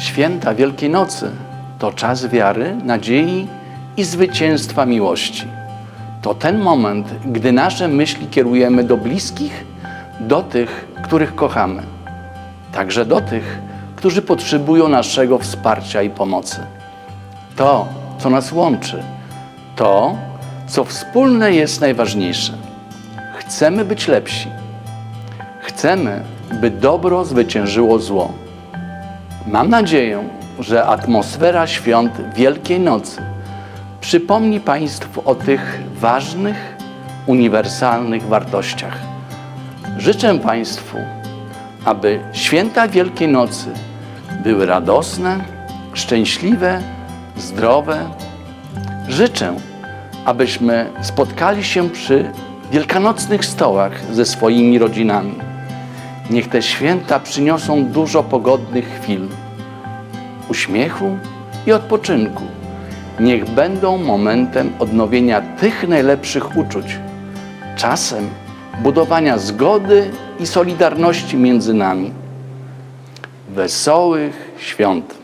Święta Wielkiej Nocy to czas wiary, nadziei i zwycięstwa miłości. To ten moment, gdy nasze myśli kierujemy do bliskich, do tych, których kochamy, także do tych, którzy potrzebują naszego wsparcia i pomocy. To, co nas łączy, to, co wspólne jest najważniejsze. Chcemy być lepsi. Chcemy, by dobro zwyciężyło zło. Mam nadzieję, że atmosfera świąt Wielkiej Nocy przypomni Państwu o tych ważnych, uniwersalnych wartościach. Życzę Państwu, aby święta Wielkiej Nocy były radosne, szczęśliwe, zdrowe. Życzę, abyśmy spotkali się przy wielkanocnych stołach ze swoimi rodzinami. Niech te święta przyniosą dużo pogodnych chwil, uśmiechu i odpoczynku. Niech będą momentem odnowienia tych najlepszych uczuć, czasem budowania zgody i solidarności między nami. Wesołych świąt!